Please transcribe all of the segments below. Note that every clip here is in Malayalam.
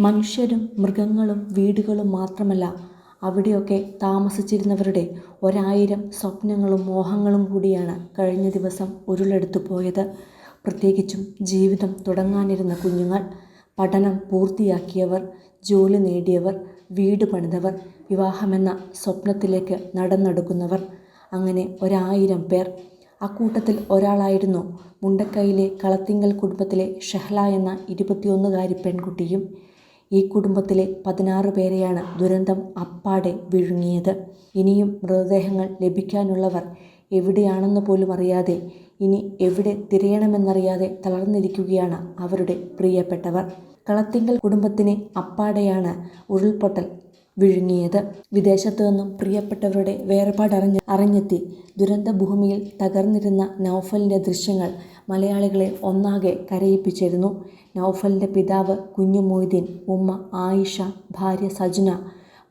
മനുഷ്യരും മൃഗങ്ങളും വീടുകളും മാത്രമല്ല അവിടെയൊക്കെ താമസിച്ചിരുന്നവരുടെ ഒരായിരം സ്വപ്നങ്ങളും മോഹങ്ങളും കൂടിയാണ് കഴിഞ്ഞ ദിവസം ഉരുളെടുത്തു പോയത്. പ്രത്യേകിച്ചും ജീവിതം തുടങ്ങാനിരുന്ന കുഞ്ഞുങ്ങൾ പഠനം പൂർത്തിയാക്കിയവർ ജോലി നേടിയവർ വീട് പണിതവർ വിവാഹമെന്ന സ്വപ്നത്തിലേക്ക് നടന്നെടുക്കുന്നവർ. അങ്ങനെ ഒരായിരം പേർ. അക്കൂട്ടത്തിൽ ഒരാളായിരുന്നു മുണ്ടക്കൈയിലെ കളത്തിങ്കൽ കുടുംബത്തിലെ ഷെഹ്ല എന്ന ഇരുപത്തിയൊന്നുകാരി പെൺകുട്ടിയും. ഈ കുടുംബത്തിലെ പതിനാറ് പേരെയാണ് ദുരന്തം അപ്പാടെ വിഴുങ്ങിയത്. ഇനിയും മൃതദേഹങ്ങൾ ലഭിക്കാനുള്ളവർ എവിടെയാണെന്ന് പോലും അറിയാതെ ഇനി എവിടെ തിരയണമെന്നറിയാതെ തളർന്നിരിക്കുകയാണ് അവരുടെ പ്രിയപ്പെട്ടവർ. കളത്തിങ്കൽ കുടുംബത്തിന് അപ്പാടെയാണ് ഉരുൾപൊട്ടൽ വിഴുങ്ങിയത്. വിദേശത്തു നിന്നും പ്രിയപ്പെട്ടവരുടെ വേർപാടറിഞ്ഞ് അറിഞ്ഞെത്തി ദുരന്ത ഭൂമിയിൽ തകർന്നിരുന്ന നൗഫലിന്റെ ദൃശ്യങ്ങൾ മലയാളികളെ ഒന്നാകെ കരയിപ്പിച്ചിരുന്നു. നൗഫലിന്റെ പിതാവ് കുഞ്ഞു മൊയ്തീൻ ഉമ്മ ആയിഷ ഭാര്യ സജ്ന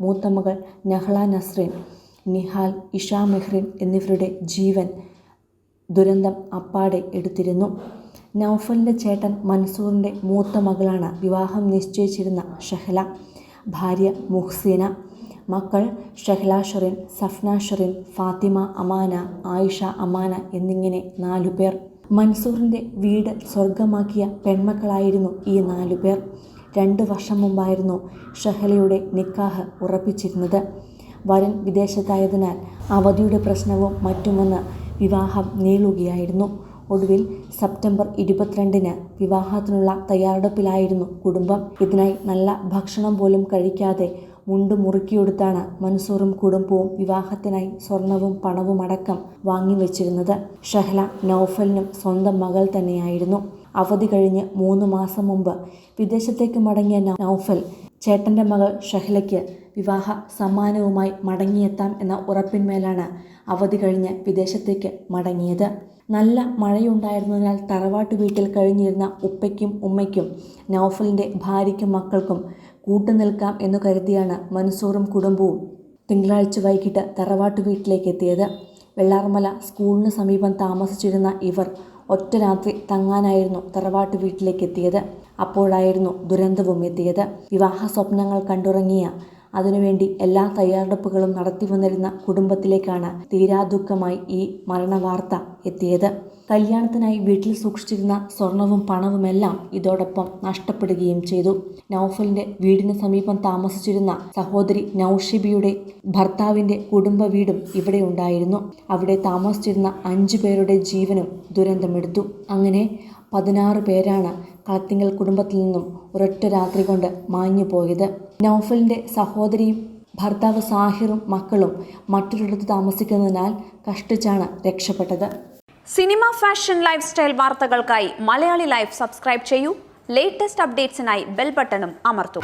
മൂത്തമകൾ നഹ്ല നസ്രീൻ നിഹാൽ ഇഷ മെഹ്റിൻ എന്നിവരുടെ ജീവൻ ദുരന്തം അപ്പാടെ എടുത്തിരുന്നു. നൗഫലിന്റെ ചേട്ടൻ മൻസൂറിന്റെ മൂത്ത മകളാണ് വിവാഹം നിശ്ചയിച്ചിരുന്ന ഷഹല. ഭാര്യ മുഹ്സീന മക്കൾ ഷഹ്ല ഷെറിൻ സഫ്ന ഷെറിൻ ഫാത്തിമ അമാന ആയിഷ അമാന എന്നിങ്ങനെ നാലു പേർ. മൻസൂറിന്റെ വീട് സ്വർഗമാക്കിയ പെൺമക്കളായിരുന്നു ഈ നാലു പേർ. രണ്ട് വർഷം മുമ്പായിരുന്നു ഷഹലയുടെ നിക്കാഹ് ഉറപ്പിച്ചിരുന്നത്. വരൻ വിദേശത്തായതിനാൽ അവധിയുടെ പ്രശ്നവും മറ്റുമെന്ന് വിവാഹം നീളുകയായിരുന്നു. ഒടുവിൽ സെപ്റ്റംബർ ഇരുപത്തിരണ്ടിന് വിവാഹത്തിനുള്ള തയ്യാറെടുപ്പിലായിരുന്നു കുടുംബം. ഇതിനായി നല്ല ഭക്ഷണം പോലും കഴിക്കാതെ മുണ്ട് മുറുക്കിയെടുത്താണ് മൻസൂറും കുടുംബവും വിവാഹത്തിനായി സ്വർണവും പണവും അടക്കം വാങ്ങിവെച്ചിരുന്നത്. ഷഹ്ല നൗഫലിനും സ്വന്തം മകൾ തന്നെയായിരുന്നു. അവധി കഴിഞ്ഞ് മൂന്ന് മാസം മുമ്പ് വിദേശത്തേക്ക് മടങ്ങിയ നൗഫൽ ചേട്ടന്റെ മകൾ ഷഹ്ലയ്ക്ക് വിവാഹ സമ്മാനവുമായി മടങ്ങിയെത്താം എന്ന ഉറപ്പിന്മേലാണ് അവധി കഴിഞ്ഞ് വിദേശത്തേക്ക് മടങ്ങിയത്. നല്ല മഴയുണ്ടായിരുന്നതിനാൽ തറവാട്ട് വീട്ടിൽ കഴിഞ്ഞിരുന്ന ഉപ്പയ്ക്കും ഉമ്മയ്ക്കും നൗഫലിന്റെ ഭാര്യയ്ക്കും മക്കൾക്കും കൂട്ടുനിൽക്കാം എന്നു കരുതിയാണ് മൻസൂറും കുടുംബവും തിങ്കളാഴ്ച വൈകിട്ട് തറവാട്ട് വീട്ടിലേക്ക് എത്തിയത്. വെള്ളാർമല സ്കൂളിന് സമീപം താമസിച്ചിരുന്ന ഇവർ ഒറ്റ രാത്രി തങ്ങാനായിരുന്നു തറവാട്ട് വീട്ടിലേക്ക് എത്തിയത്. അപ്പോഴായിരുന്നു ദുരന്തവും എത്തിയത്. വിവാഹ സ്വപ്നങ്ങൾ കണ്ടുറങ്ങിയ അതിനുവേണ്ടി എല്ലാ തയ്യാറെടുപ്പുകളും നടത്തി വന്നിരുന്ന കുടുംബത്തിലേക്കാണ് തീരാദുഃഖമായി ഈ മരണവാർത്ത എത്തിയത്. കല്യാണത്തിനായി വീട്ടിൽ സൂക്ഷിച്ചിരുന്ന സ്വർണവും പണവുമെല്ലാം ഇതോടൊപ്പം നഷ്ടപ്പെടുകയും ചെയ്തു. നൌഫലിന്റെ വീടിന് സമീപം താമസിച്ചിരുന്ന സഹോദരി നൌഷിബിയുടെ ഭർത്താവിന്റെ കുടുംബ വീടും ഇവിടെ ഉണ്ടായിരുന്നു. അവിടെ താമസിച്ചിരുന്ന അഞ്ചു പേരുടെ ജീവനും ദുരന്തമെടുത്തു. അങ്ങനെ പതിനാറ് പേരാണ് കളത്തിങ്കൽ കുടുംബത്തിൽ നിന്നും ഒരൊറ്റ രാത്രി കൊണ്ട് മാഞ്ഞു പോയത്. നൗഫലിന്റെ സഹോദരിയും ഭർത്താവ് സാഹിറും മക്കളും മറ്റൊരിടത്ത് താമസിക്കുന്നതിനാൽ കഷ്ടിച്ചാണ് രക്ഷപ്പെട്ടത്. സിനിമ ഫാഷൻ ലൈഫ് സ്റ്റൈൽ വാർത്തകൾക്കായി മലയാളി ലൈഫ് സബ്സ്ക്രൈബ് ചെയ്യൂ. ലേറ്റസ്റ്റ് അപ്ഡേറ്റ്സിനായി ബെൽ ബട്ടണും അമർത്തും.